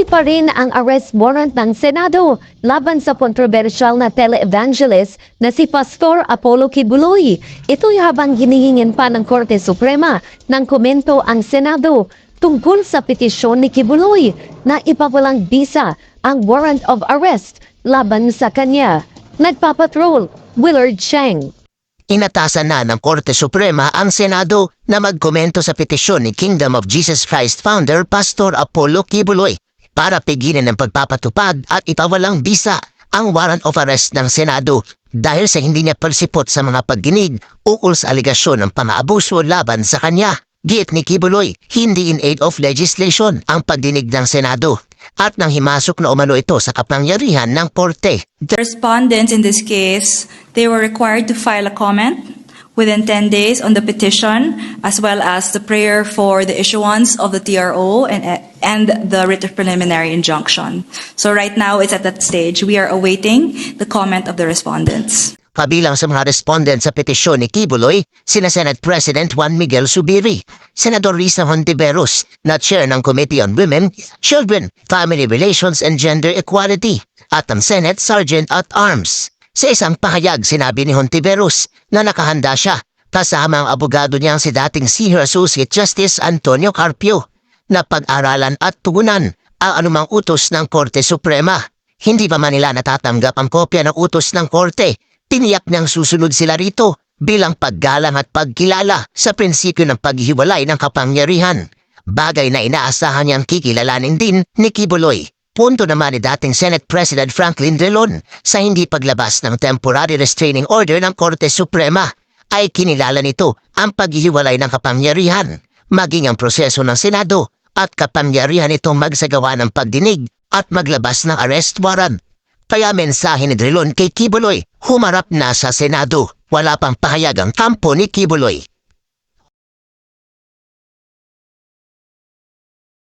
Tuloy pa rin ang arrest warrant ng Senado laban sa kontrobersyal na televangelist na si Pastor Apollo Kibuloy. Ito'y habang hinihingin pa ng Korte Suprema ng komento ang Senado tungkol sa petisyon ni Kibuloy na ipawalang bisa ang warrant of arrest laban sa kanya. Nagpapatrol, Willard Cheng. Inatasan na ng Korte Suprema ang Senado na magkomento sa petisyon ni Kingdom of Jesus Christ founder Pastor Apollo Kibuloy para pigilin ang pagpapatupad at itawalang bisa ang warrant of arrest ng Senado dahil sa hindi niya persipot sa mga pagginig ukol sa aligasyon ng pang-aabuso laban sa kanya. Giit ni Kibuloy, hindi in aid of legislation ang pagdinig ng Senado at nang himasok na umano ito sa kapangyarihan ng Korte The respondents in this case, they were required to file a comment within 10 days on the petition, as well as the prayer for the issuance of the TRO and, and the writ of preliminary injunction. So right now, it's at that stage. We are awaiting the comment of the respondents. Kabilang sa mga respondent sa petisyon ni Kibuloy, sina Senate President Juan Miguel Subiri, Senador Risa Hontiveros, na chair ng Committee on Women, Children, Family Relations and Gender Equality, at ang Senate Sergeant at Arms. Sa isang pahayag, sinabi ni Hontiveros na nakahanda siya kasama ang abogado niyang si dating Senior Associate Justice Antonio Carpio na pag-aralan at tugunan ang anumang utos ng Korte Suprema. Hindi pa man nila natatanggap ang kopya ng utos ng Korte Tiniyak niyang susunod sila rito bilang paggalang at pagkilala sa prinsipyo ng paghiwalay ng kapangyarihan. Bagay na inaasahan niyang kikilalanin din ni Kibuloy. Punto naman ni dating Senate President Franklin Drilon sa hindi paglabas ng temporary restraining order ng Korte Suprema ay kinilala nito ang paghihiwalay ng kapangyarihan, maging ang proseso ng Senado at kapangyarihan itong magsagawa ng pagdinig at maglabas ng arrest warrant. Kaya mensahe ni Drilon kay Kibuloy, humarap na sa Senado. Wala pang pahayag ang kampo ni Kibuloy.